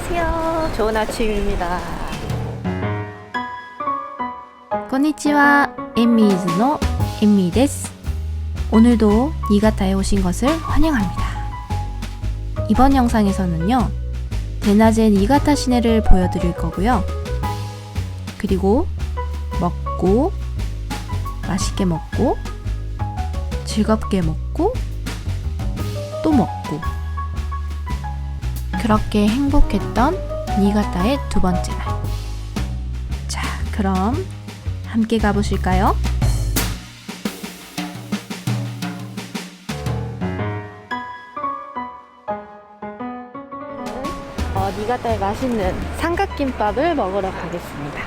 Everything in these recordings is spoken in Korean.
안녕하세요. 좋은 아침입니다. こんにちは、エンミーズのエンミーです。 오늘도 니가타에 오신 것을 환영합니다. 이번 영상에서는요, 대낮에 니가타 시내를 보여드릴 거고요. 그리고 먹고, 맛있게 먹고, 즐겁게 먹고, 또 먹고. 그렇게 행복했던 니가타의 두 번째 날. 자, 그럼 함께 가보실까요? 어, 니가타의 맛있는 삼각김밥을 먹으러 가겠습니다.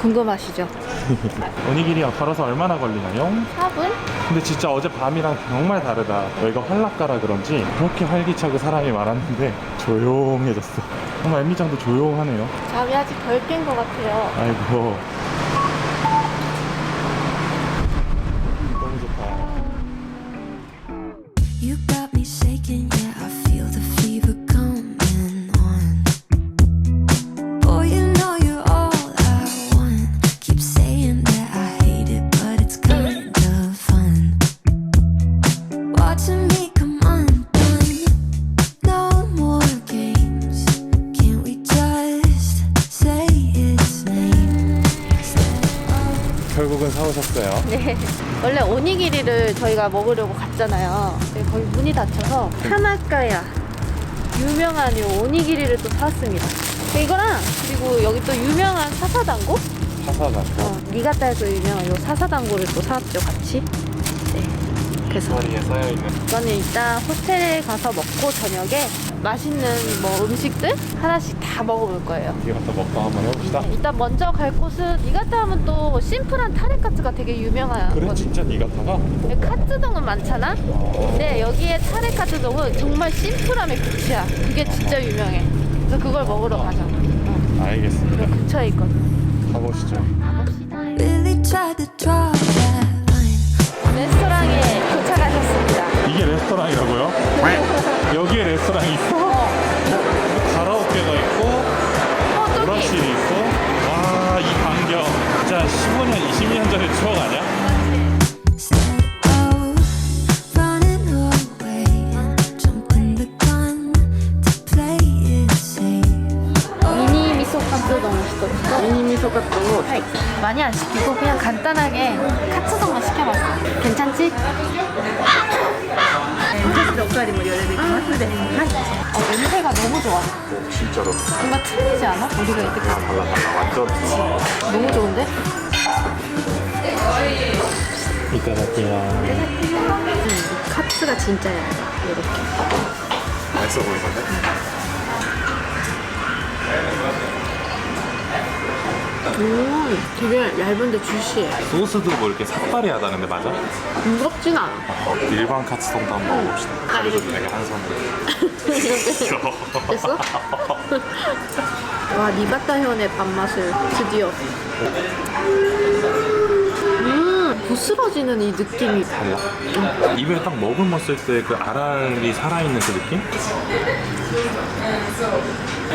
궁금하시죠? 오니기리가 걸어서 얼마나 걸리나요? 4분? 근데 진짜 어제 밤이랑 정말 다르다. 여기가 활락가라 그런지 그렇게 활기차고 사람이 많았는데 조용해졌어. 정말 엠미장도 조용하네요. 잠이 아직 덜 깬 것 같아요. 아이고. 너무 좋다. You got 오셨어요. 네. 원래 오니기리를 저희가 먹으려고 갔잖아요. 근데 거기 문이 닫혀서 하나카야 유명한 이 오니기리를 또 사왔습니다. 이거랑 그리고 여기 또 유명한 사사단고? 사사다. 어, 니가타에서 유명한 이 사사단고를 또 사왔죠, 같이. 네. 그래서 쌓여 있는. 이거는 일단 호텔에 가서 먹고 저녁에 맛있는 뭐 음식들 하나씩 다 먹어볼 거예요. 뒤에 가서 먹방 한번 해봅시다. 일단 먼저 갈 곳은 니가타 하면 또 심플한 타레카츠가 되게 유명한 그래 곳. 진짜 니가타가? 카츠동은 많잖아? 근데 여기에 타레 카츠동은 정말 심플함의 끝이야. 그게 진짜 유명해. 그래서 그걸 먹으러 가자. 어, 알겠습니다. 그 근처에 있거든. 가보시죠. 가봅시다. really tried to draw that line. 레스토랑에 도착하셨습니다. 이게 레스토랑이라고요? 여기에 레스토랑이 있어? 카츠동 시켰어. 미니 미소 카츠동. 많이 안 시키고 그냥 간단하게 카츠동만 시켜봤어. 괜찮지? 어, 냄새가 너무 좋아. 진짜로 뭔가 틀리지 않아? 우리가 이때까지 달라 달라 완전 너무 좋은데? 이따갈게요 카츠가 진짜야. 이렇게. 맛있어 보이던데? 음, 되게 얇은데 주시해. 소스도 뭐 이렇게 삭발이하다는데 맞아? 무겁진 않아. 일반 카츠동도 한번 먹어봅시다 가르쳐줘 내가 한 손으로 됐어? 와, 니바타 현의 밥맛을 드디어. 음, 부스러지는 이 느낌이 달라 입에 딱 머금었을 때그 알알이 살아있는 그 느낌?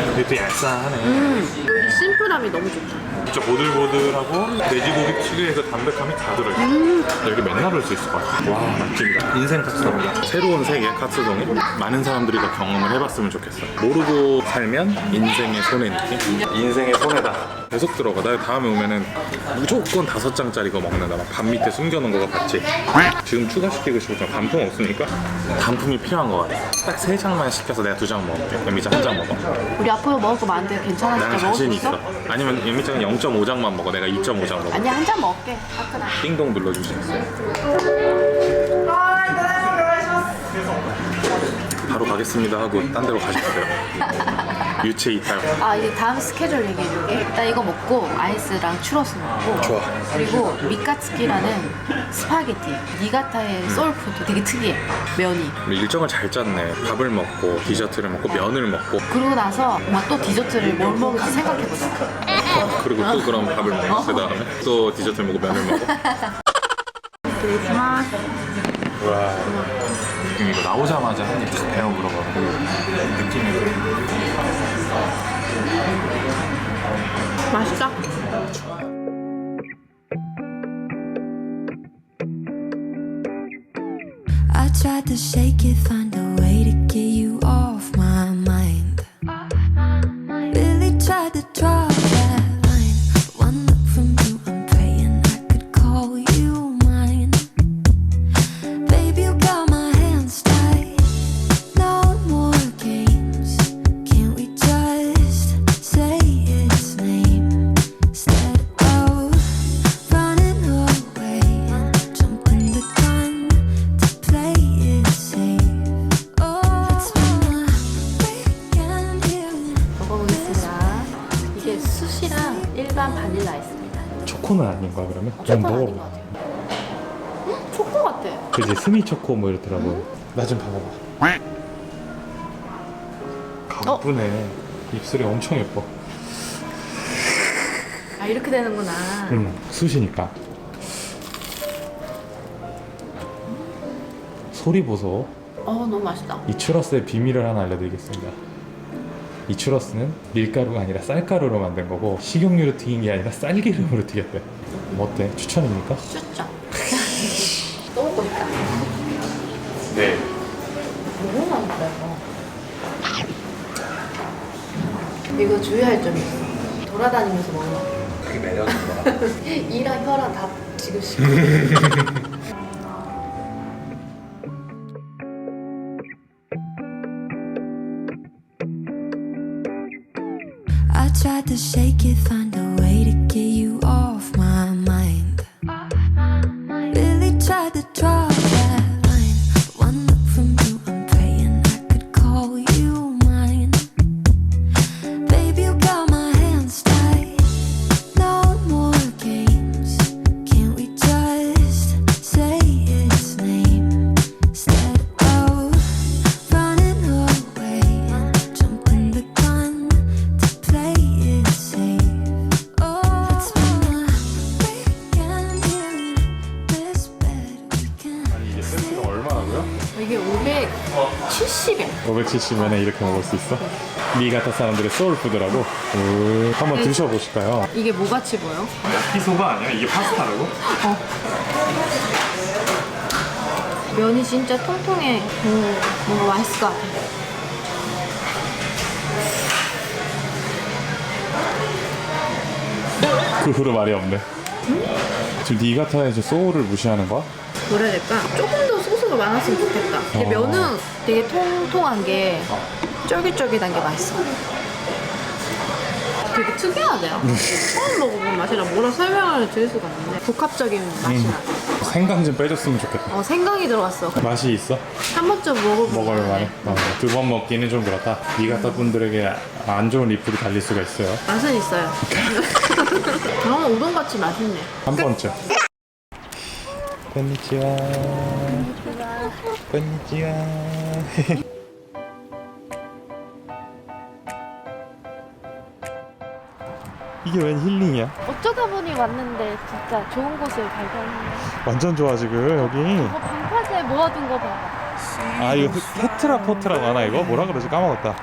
근데 또 얄쌍하네. 음, 이 심플함이 너무 좋다. 진짜 보들보들하고 돼지고기 특유의 그 담백함이 다 들어있어. 여기 맨날 올 수 있을 것 같아. 와 맛집이다. 인생 카츠동이다. 새로운 세계 카츠동이 많은 사람들이 다 경험을 해봤으면 좋겠어. 모르고 살면 인생의 손해 느낌? 인생의 손해다 계속 들어가 나 다음에 오면은 무조건 다섯 장짜리 거 먹는다 막밥 밑에 숨겨놓은 거가 봤지 지금 추가시키고 싶지만 단품 없으니까 단품이 필요한 거 같아 딱 세 장만 시켜서 내가 두 장 먹을게 연미장 한장 먹어 우리 앞으로 먹을 거 많은데 괜찮아? 나는 진짜 자신 있어? 아니면 연미장은 0.5장만 먹어 내가 2.5장 먹어 아니야, 한 잔 먹을게. 화끈하. 띵동 눌러주시겠어요? 바로 가겠습니다 하고 딴 데로 가셨어요. 유체 이탈. 아, 이제 다음 스케줄 얘기해줄게. 일단 이거 먹고 아이스랑 추러스 먹고. 좋아. 그리고 미카츠키라는 스파게티. 니가타의 소울푸드 되게 특이해. 면이. 일정을 잘 짰네. 밥을 먹고 디저트를 먹고 면을 먹고 그러고 나서 막 또 디저트를 뭘 먹을지 생각해보자. 어, 그리고 또 그럼 밥을 먹고 그 다음에 또 디저트를 먹고 면을 먹고. 와. 이거 나오자마자 한 입 탁 배워 물어가지고 느낌이 맛있다. I tried to shake it, find a way to get 일반 바닐라 있습니다. 초코는 아닌 거야 그러면? 초코 아닌 것 같아요. 응? 초코 같아. 그지 스미 초코 뭐 이렇더라고. 나 좀 봐봐봐. 가쁘네. 입술이 엄청 예뻐. 아 이렇게 되는구나. 응, 숯이니까. 소리 보소. 어 너무 맛있다. 이 추러스의 비밀을 하나 알려드리겠습니다. 이 추러스는 밀가루가 아니라 쌀가루로 만든 거고 식용유로 튀긴 게 아니라 쌀기름으로 튀겼대. 뭐 어때? 추천입니까? 쭈쭈. 또 먹고 싶다. 네. 너무 맛있다 이거. 이거 주의할 점이 있어. 돌아다니면서 먹는 거. 그게 매력인 거야. 이랑 혀랑 다 지금 식 I tried to shake it, find a way to get you off 570엔. 570원에 이렇게 먹을 수 있어? 니가타 사람들의 소울푸드라고. 오, 한번 드셔보실까요? 이게 뭐 같이 보여? 야키소바 아니야? 이게 파스타라고? 면이 진짜 통통해. 오, 뭔가 맛있을 것 같아. 그 후로 말이 없네. 지금 니가타의 저 소울을 무시하는 거야? 뭐라 해야 될까? 조금 더 소스가 많았으면 좋겠다. 근데 어. 면은 되게 통통한 게 쫄깃쫄깃한 게 맛있어. 되게 특이하대요. 처음 먹어본 맛이라 뭐라 설명을 드릴 수가 없는데 복합적인 맛이 나. 생강 좀 빼줬으면 좋겠다. 어 생강이 들어갔어. 맛이 있어? 한 번쯤 먹을 만해. 어, 두번 먹기는 좀 그렇다. 니가타 분들에게 안 좋은 리플이 달릴 수가 있어요. 맛은 있어요. 그러면 우동 같이 맛있네. 한 번쯤. 건니치와. 건니치와. 이게 웬 힐링이야? 어쩌다 보니 왔는데 진짜 좋은 곳을 발견했네. 완전 좋아 지금 여기. 어, 방파제 모아둔 거 봐. 아 이거 테트라포트라고 하나 이거 뭐라 그러지 까먹었다.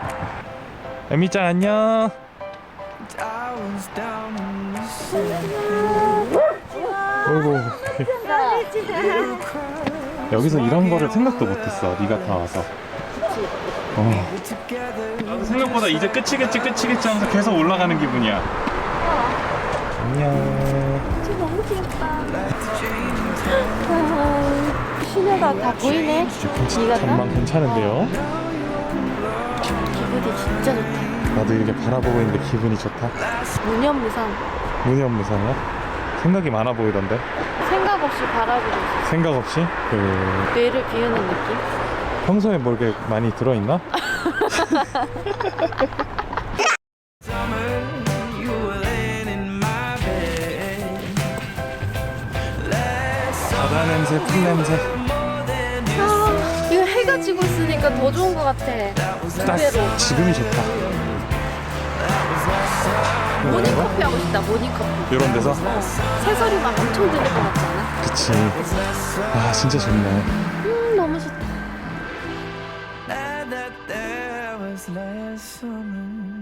에미짱 안녕. 어이구. 여기서 이런 거를 생각도 못했어. 네가 다 와서. 어. 나도 생각보다 이제 끝이겠지 끝이겠지 하면서 계속 올라가는 기분이야. 안녕. 지금 너무 귀엽다. 아, 시내가 다 보이네. 네가 전망 괜찮은데요? 기분이 진짜 좋다. 나도 이렇게 바라보고 있는데 기분이 좋다. 무념무상. 무념무상이야? 생각이 많아 보이던데. 생각 없이 바라보고 있어. 생각 없이 그 뇌를 비우는 느낌? 평소에 뭐 이렇게 많이 들어있나? 바다 냄새, 풀 냄새. 아, 이거 해가 지고 있으니까 더 좋은 것 같아. 딱. 지금이 좋다. 모닝 커피 하고 싶다, 모닝 커피. 이런 데서? 새소리 막 엄청 들릴 것 같지 않아? 그치. 아 진짜 좋네. 음, 너무 좋다. that there was last summer.